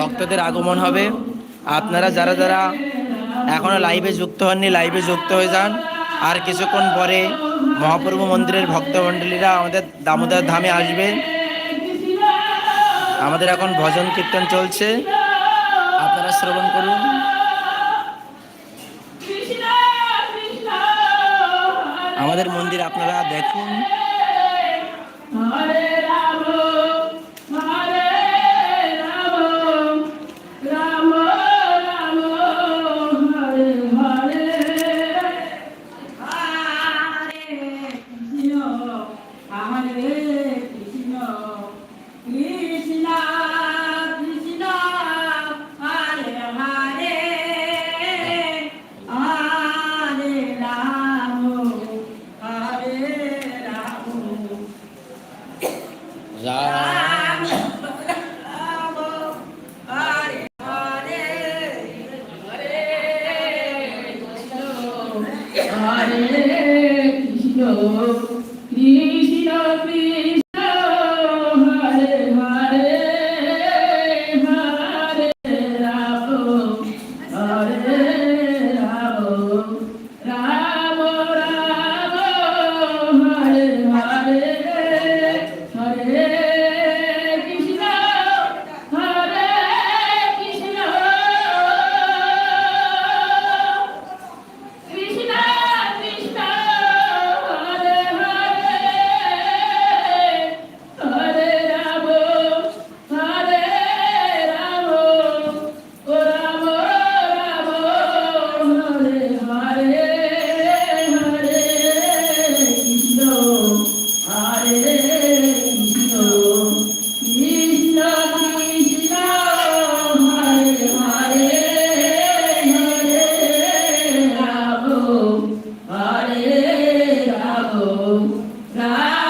ভক্তদের আগমন হবে। আপনারা যারা যারা এখনও লাইভে যুক্ত হননি লাইভে যুক্ত হয়ে যান। আর কিছুক্ষণ পরে মহাপ্রভু মন্দিরের ভক্তমণ্ডলীরা আমাদের দামোদর ধামে আসবে। আমাদের এখন ভজন কীর্তন চলছে। আপনারা শ্রবণ করুন। আমাদের মন্দির আপনারা দেখুন। Oh,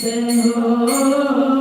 Oh.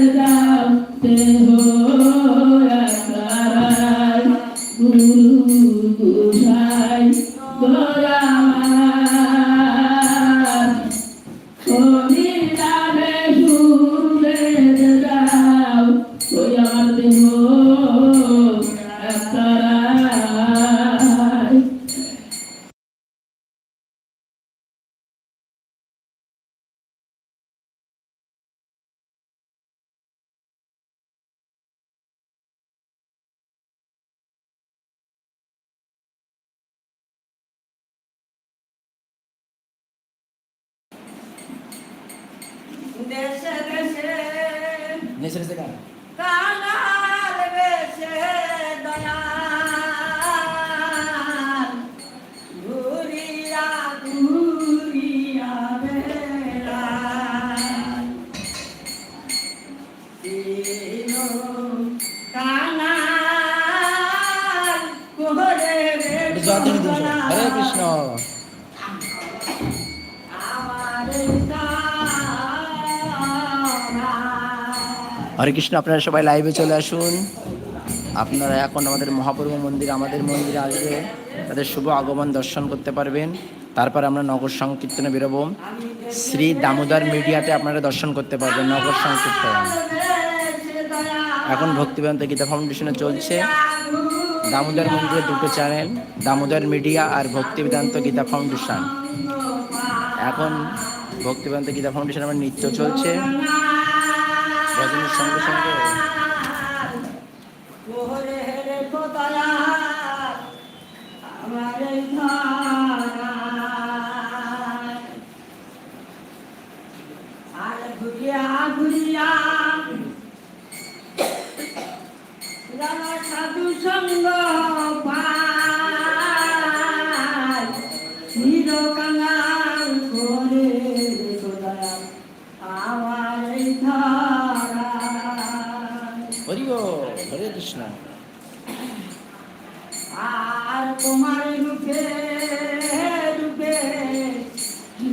നൽകാം దశ దశ de దశ হরে কৃষ্ণ, আপনারা সবাই লাইভে চলে আসুন। আপনারা এখন আমাদের মহাপ্রভু মন্দির, আমাদের মন্দিরে আসবে। তাদের শুভ আগমন দর্শন করতে পারবেন। তারপর আমরা নগর সংকীর্তনে বেরোব। শ্রী দামোদর মিডিয়াতে আপনারা দর্শন করতে পারবেন, নগর সংকীর্তন। এখন ভক্তিবেদান্ত গীতা ফাউন্ডেশনে চলছে। দামোদর মন্দিরের দুটো চ্যানেল দামোদর মিডিয়া আর ভক্তিবেদান্ত গীতা ফাউন্ডেশন এখন ভক্তিবেদান্ত গীতা ফাউন্ডেশন আমার নৃত্য চলছে। ভজনের সঙ্গে সঙ্গে। ঘুরিয়া ঘুরিয়া সাধু সঙ্গ পায়। চিরকাল বল, হরে কৃষ্ণ। আর তোমার রূপে রূপে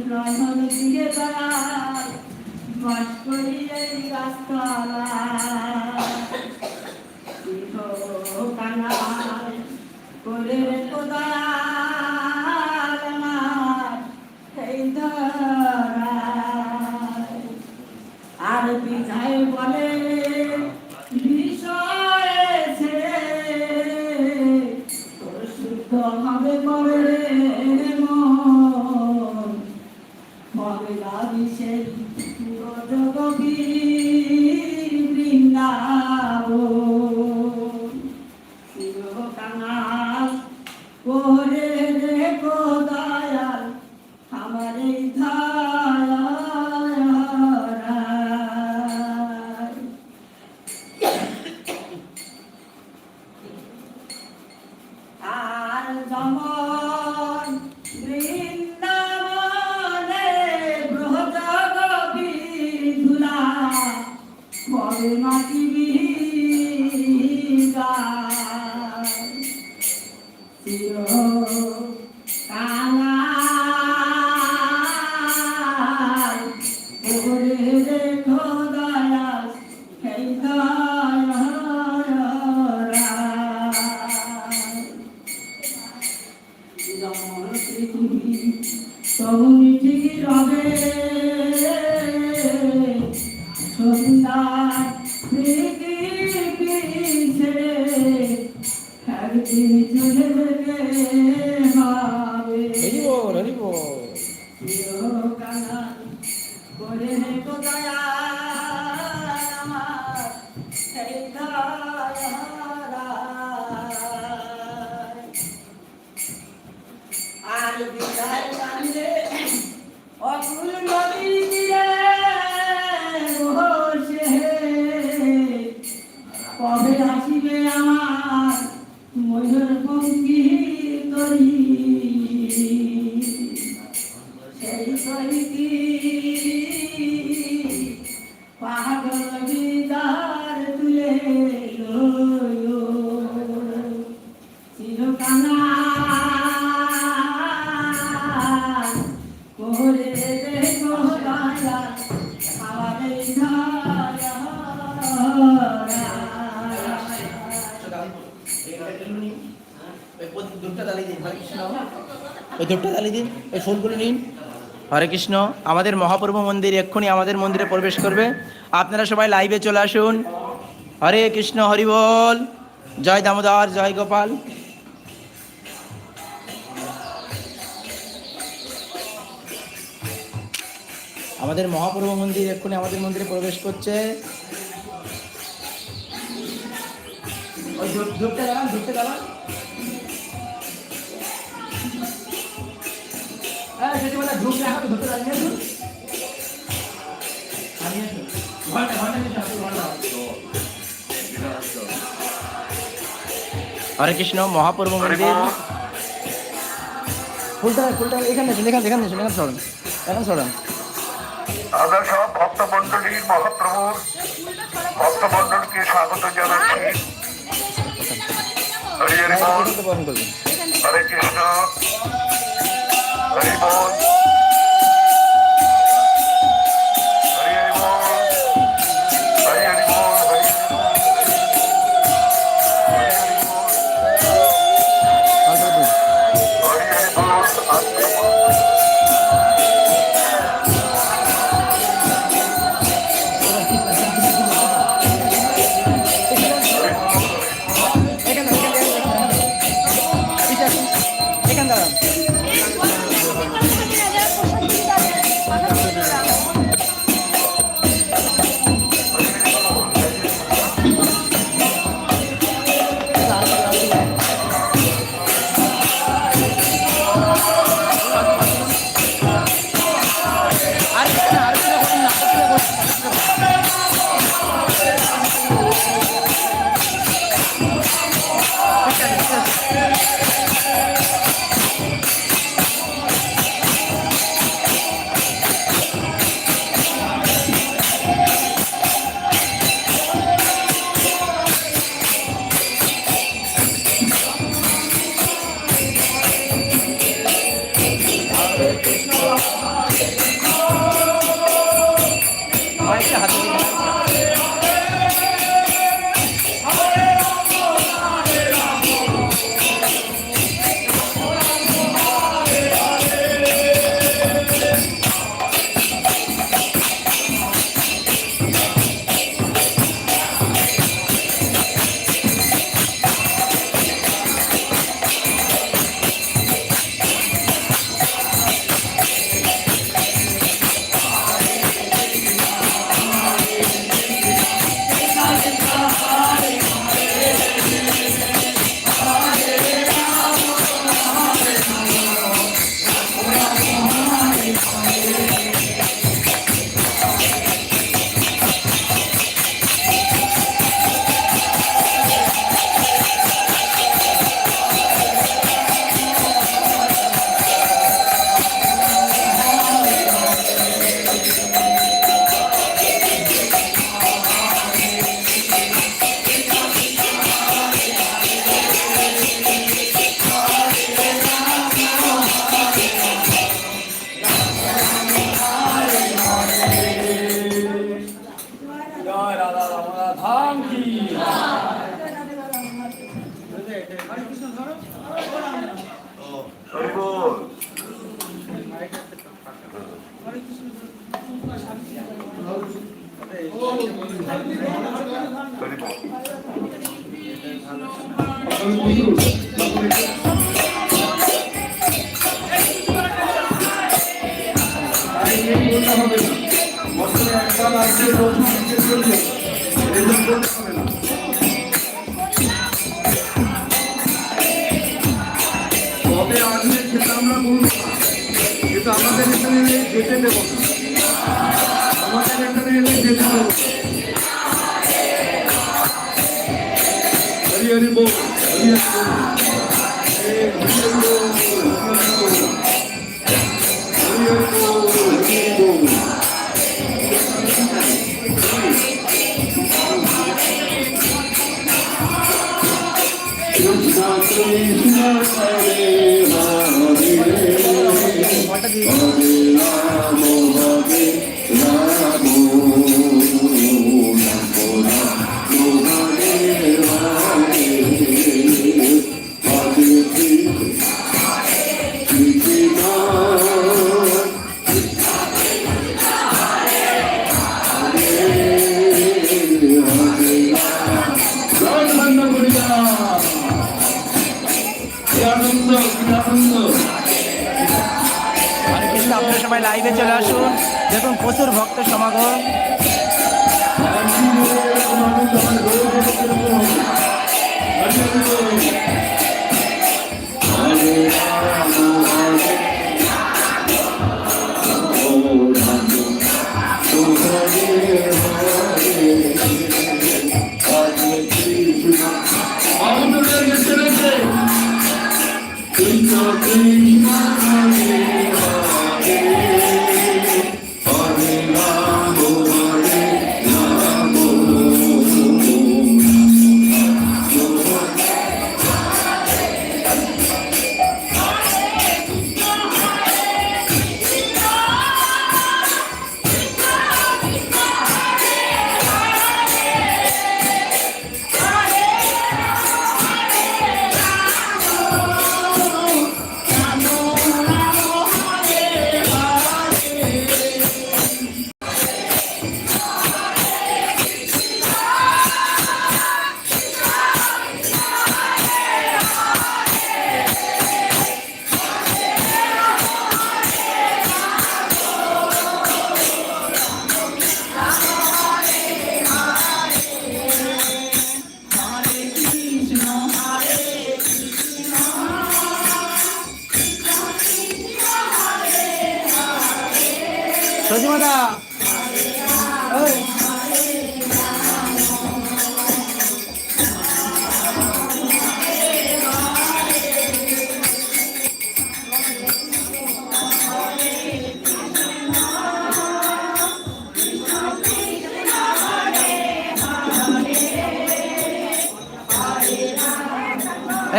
নয়ন দিয়ে বেড়ায় বাস করি এই কানায় করে কোদাল এই ধরায় আর বিধায় বলে হবে মন। মন হবে চির ওই ধূপটা জ্বালিয়ে দিন ওই ফুলগুলো নিন। হরে কৃষ্ণ আমাদের মহাপ্রভু মন্দির এক্ষুনি আমাদের মন্দিরে প্রবেশ করবে। আপনারা সবাই লাইভে চলে আসুন। হরে কৃষ্ণ হরি বল। জয় দামোদর জয় গোপাল। আমাদের মহাপ্রভু মন্দির এক্ষুনি আমাদের মন্দিরে প্রবেশ করছে। ওই ধূপটা জ্বালান ধূপটা জ্বালান হ্যাঁ সেটি বলে তো ধূপটা জ্বালিয়ে আসুন আনিয়ে আসুন ঘণ্টা ঘণ্টা নিয়ে আসুন ঘণ্টা। হরে কৃষ্ণ মহাপ্রভু মন্দির ফুলটা ফুলটা এখানে আসুন এখানে এখানে আসুন এখানে সরুন। এখানে সরুন। আমরা সব ভক্তমন্ডলীর মহাপ্রভুর ভক্তমন্ডলকে স্বাগত জানাচ্ছি। বরণ করবেন হরে কৃষ্ণ। হরি যে আসবে সেটা আমরা বলব কিন্তু আমাদের এখানে এলে যেতে দেবো আমাদের এখানে এলে যেতে দেবো হরি হরি বল হরি হরি বল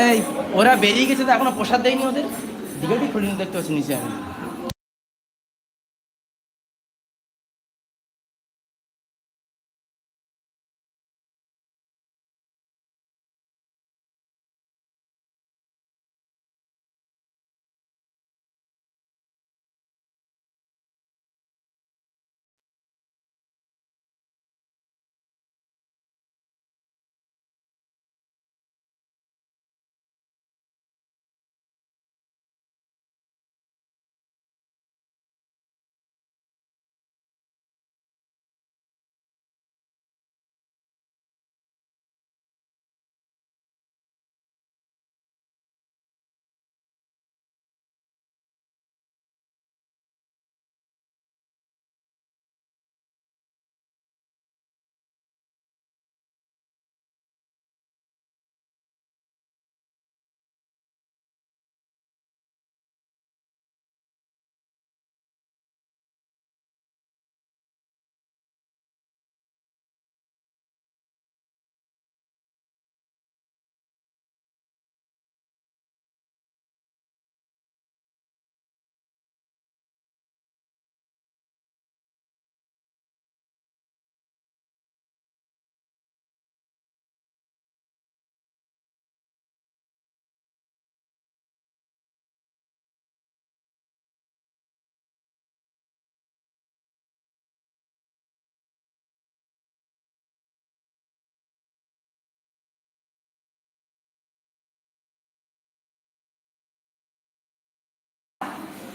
এই, ওরা বেরিয়ে গেছে তো এখনও প্রসাদ দেয়নি ওদের। দিকেটি খুলে দেখতে পাচ্ছি নিচে আমি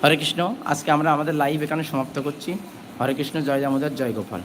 হরে কৃষ্ণ, আজকে আমরা আমাদের লাইভ এখানে সমাপ্ত করছি। হরে কৃষ্ণ, জয় দামোদর, জয় গোপাল।